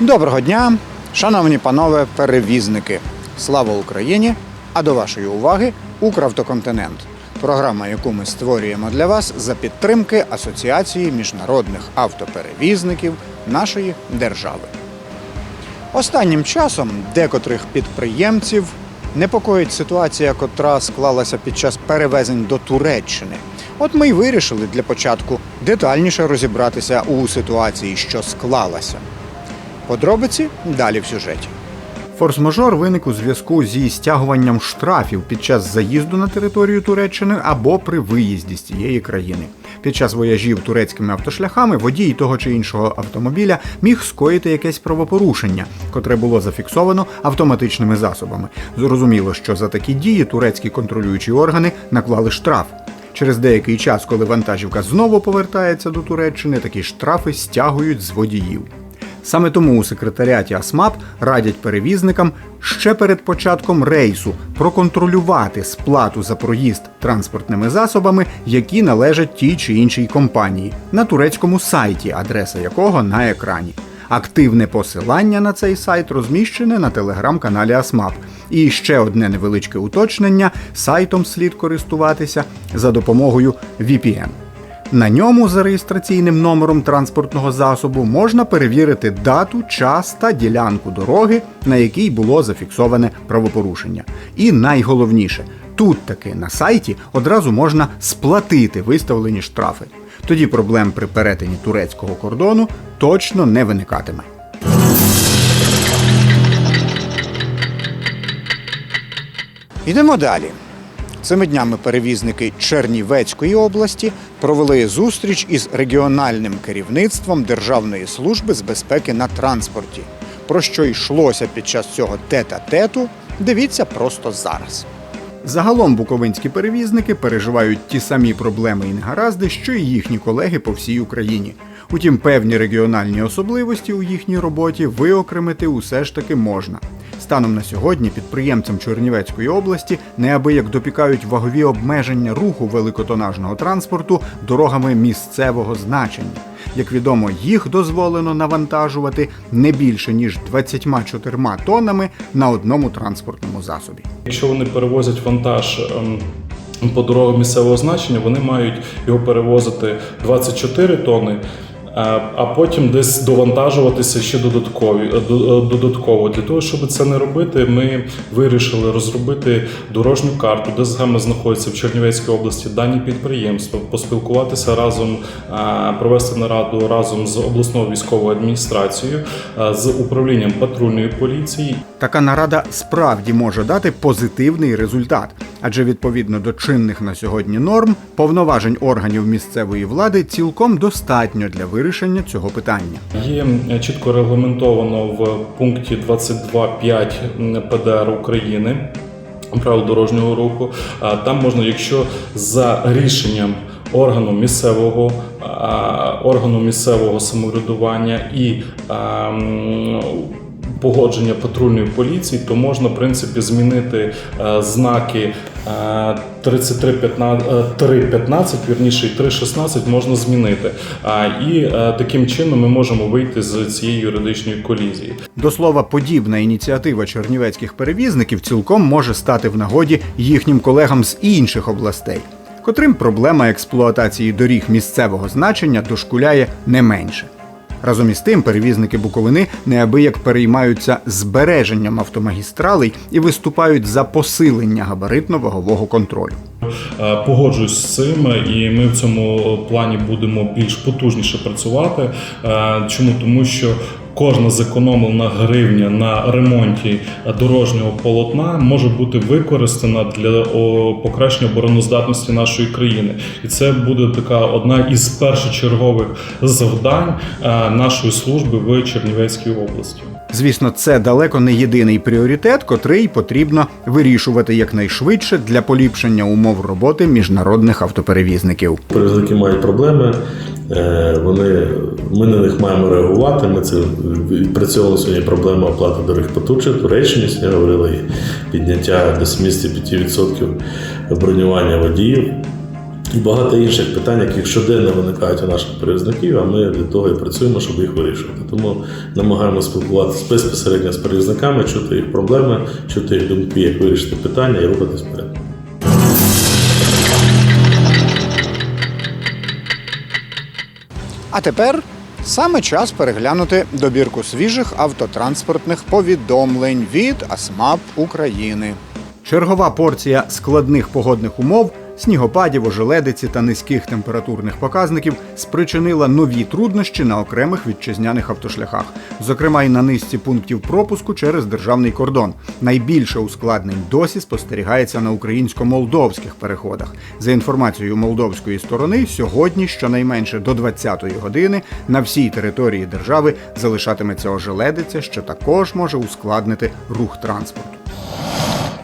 Доброго дня, шановні панове перевізники. Слава Україні! А до вашої уваги Укравтоконтинент. Програма, яку ми створюємо для вас за підтримки Асоціації міжнародних автоперевізників нашої держави. Останнім часом декотрих підприємців непокоїть ситуація, котра склалася під час перевезень до Туреччини. От ми й вирішили для початку детальніше розібратися у ситуації, що склалася. Подробиці далі в сюжеті. Форс-мажор виник у зв'язку зі стягуванням штрафів під час заїзду на територію Туреччини або при виїзді з цієї країни. Під час вояжів турецькими автошляхами водій того чи іншого автомобіля міг скоїти якесь правопорушення, котре було зафіксовано автоматичними засобами. Зрозуміло, що за такі дії турецькі контролюючі органи наклали штраф. Через деякий час, коли вантажівка знову повертається до Туреччини, такі штрафи стягують з водіїв. Саме тому у секретаріаті АСМАП радять перевізникам ще перед початком рейсу проконтролювати сплату за проїзд транспортними засобами, які належать тій чи іншій компанії, на турецькому сайті, адреса якого на екрані. Активне посилання на цей сайт розміщене на телеграм-каналі АСМАП. І ще одне невеличке уточнення: сайтом слід користуватися за допомогою VPN. На ньому за реєстраційним номером транспортного засобу можна перевірити дату, час та ділянку дороги, на якій було зафіксоване правопорушення. І найголовніше, тут таки на сайті одразу можна сплатити виставлені штрафи. Тоді проблем при перетині турецького кордону точно не виникатиме. Йдемо далі. Цими днями перевізники Чернівецької області провели зустріч із регіональним керівництвом Державної служби з безпеки на транспорті. Про що йшлося під час цього тета-тету, дивіться просто зараз. Загалом буковинські перевізники переживають ті самі проблеми і негаразди, що й їхні колеги по всій Україні. Утім, певні регіональні особливості у їхній роботі виокремити усе ж таки можна. Станом на сьогодні підприємцям Чернівецької області неабияк допікають вагові обмеження руху великотонажного транспорту дорогами місцевого значення. Як відомо, їх дозволено навантажувати не більше ніж 24 тоннами на одному транспортному засобі. Якщо вони перевозять вантаж ем, по дорогам місцевого значення, вони мають його перевозити 24 тонни. А- А потім десь довантажуватися ще додаткові е, е, додатково. Для того, щоб це не робити, ми вирішили розробити дорожню карту, де саме знаходяться в Чернівецькій області дані підприємства, поспілкуватися разом, провести нараду разом з обласною військовою адміністрацією, з управлінням патрульної поліції Така нарада справді може дати позитивний результат, адже відповідно до чинних на сьогодні норм, повноважень органів місцевої влади цілком достатньо для вирішення цього питання. Є чітко регламентовано в пункті 22.5 ПДР України правил дорожнього руху. Там можна, якщо за рішенням органу місцевого органу місцевого самоврядування і погодження патрульної поліції, то можна в принципі змінити е, знаки е, 3315, е, 315, вірніше, і 316 можна змінити. А, І е, таким чином ми можемо вийти з цієї юридичної колізії. До слова, подібна ініціатива чернівецьких перевізників цілком може стати в нагоді їхнім колегам з інших областей, котрим проблема експлуатації доріг місцевого значення дошкуляє не менше. Разом із тим, перевізники Буковини неабияк переймаються збереженням автомагістралей і виступають за посилення габаритно-вагового контролю. Е, Погоджуюсь з цим, і ми в цьому плані будемо більш потужніше працювати. Е, Чому? Тому що кожна зекономлена гривня на ремонті дорожнього полотна може бути використана для покращення обороноздатності нашої країни, і це буде така одна із першочергових завдань е, нашої служби в Чернівецькій області. Звісно, це далеко не єдиний пріоритет, котрий потрібно вирішувати якнайшвидше для поліпшення умов роботи міжнародних автоперевізників. Перевізники мають проблеми Вони, ми на них маємо реагувати. Ми це відпрацьовували сьогодні проблему оплати доріг по Турчі, Туреччині. Сьогодні говорили підняття до 75% бронювання водіїв. І багато інших питань, які щоденно виникають у наших перевізників, а ми для того і працюємо, щоб їх вирішувати. Тому намагаємося спілкуватися безпосередньо з перевізниками, чути їх проблеми, чути їх думки, як вирішити питання і рухатись вперед. А тепер саме час переглянути добірку свіжих автотранспортних повідомлень від АСМАП України. Чергова порція складних погодних умов, снігопадів, ожеледиці та низьких температурних показників спричинила нові труднощі на окремих вітчизняних автошляхах, зокрема й на низці пунктів пропуску через державний кордон. Найбільше ускладнень досі спостерігається на українсько-молдовських переходах. За інформацією молдовської сторони, сьогодні щонайменше до 20-ї години на всій території держави залишатиметься ожеледиця, що також може ускладнити рух транспорту.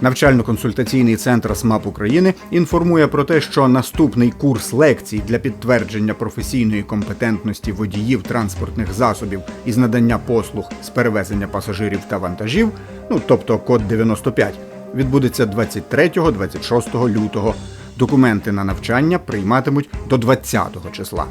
Навчально-консультаційний центр СМАП України інформує про те, що наступний курс лекцій для підтвердження професійної компетентності водіїв транспортних засобів із надання послуг з перевезення пасажирів та вантажів, ну тобто код 95, відбудеться 23-26 лютого. Документи на навчання прийматимуть до 20 числа.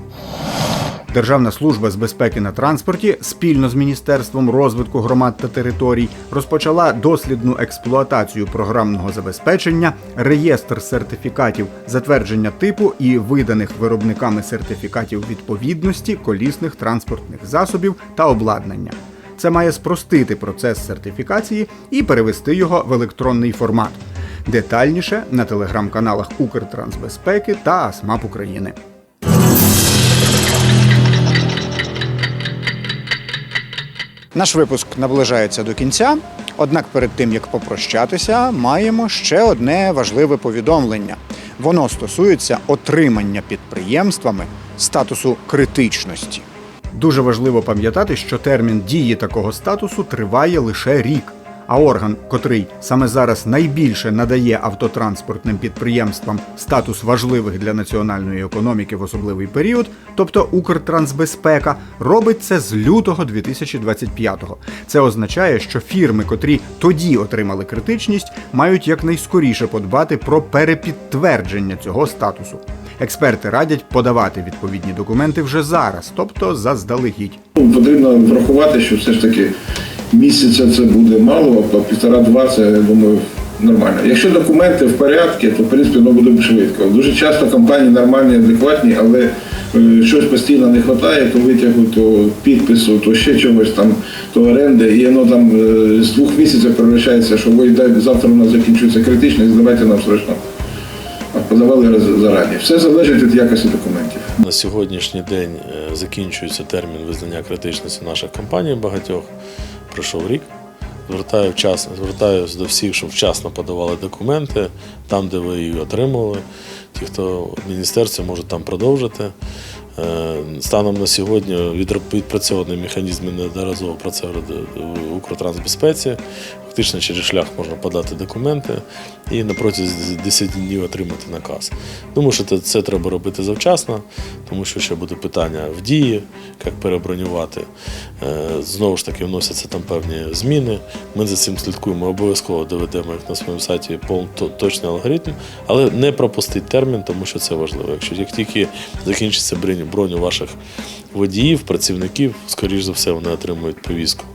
Державна служба з безпеки на транспорті спільно з Міністерством розвитку громад та територій розпочала дослідну експлуатацію програмного забезпечення, реєстр сертифікатів затвердження типу і виданих виробниками сертифікатів відповідності колісних транспортних засобів та обладнання. Це має спростити процес сертифікації і перевести його в електронний формат. Детальніше на телеграм-каналах Укртрансбезпеки та АСМАП України. Наш випуск наближається до кінця. Однак перед тим як попрощатися, маємо ще одне важливе повідомлення. Воно стосується отримання підприємствами статусу критичності. Дуже важливо пам'ятати, що термін дії такого статусу триває лише рік. А орган, котрий саме зараз найбільше надає автотранспортним підприємствам статус важливих для національної економіки в особливий період, тобто Укртрансбезпека, робить це з лютого 2025-го. Це означає, що фірми, котрі тоді отримали критичність, мають якнайскоріше подбати про перепідтвердження цього статусу. Експерти радять подавати відповідні документи вже зараз, тобто заздалегідь. Ну, Потрібно врахувати, що все ж таки місяця це буде мало, а півтора-два це, я думаю, нормально. Якщо документи в порядку, то в принципі воно буде швидко. Дуже часто компанії нормальні, адекватні, але е, щось постійно не вистачає, то витягу, то підпису, то ще чогось там, то оренди, і воно там е, з двох місяців перевищається, що ви завтра у нас закінчується критичність, давайте нам срочно. Подавали зарані. Все залежить від якості документів. На сьогоднішній день е, закінчується термін визнання критичності наших компаній багатьох. Пройшов рік. Звертаю вчасно, звертаюся до всіх, щоб вчасно подавали документи там, де ви її отримали. Ті, хто в міністерстві можуть там продовжити. Е, Станом на сьогодні відпрацьований механізми неодноразово про це в Укртрансбезпеці. Фактично через шлях можна подати документи і на протязі 10 днів отримати наказ. Думаю, що це, треба робити завчасно, тому що ще буде питання в дії, як перебронювати. Е, Знову ж таки, вносяться там певні зміни. Ми за цим слідкуємо, обов'язково доведемо як на своєму сайті точний алгоритм, але не пропустить термін, тому що це важливо. Якщо як тільки закінчиться броню ваших водіїв, працівників, скоріш за все, вони отримують повістку.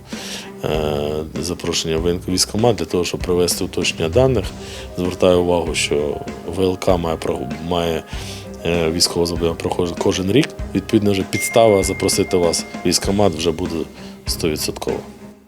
Е, Запрошення в військкомат для того, щоб провести уточнення даних. Звертаю увагу, що ВЛК має, має військово військове проходити кожен рік. Відповідно, вже підстава запросити вас військкомат вже буде 100%.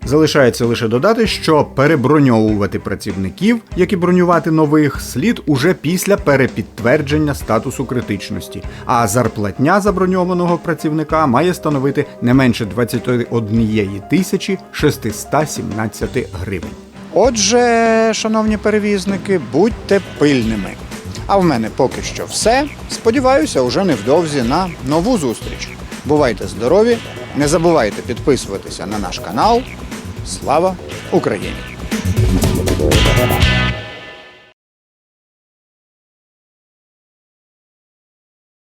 Залишається лише додати, що переброньовувати працівників, як і бронювати нових, слід уже після перепідтвердження статусу критичності. А зарплатня заброньованого працівника має становити не менше 21 тисячі 617 гривень. Отже, шановні перевізники, будьте пильними. А в мене поки що все. Сподіваюся, уже невдовзі на нову зустріч. Бувайте здорові, не забувайте підписуватися на наш канал. Слава Україні!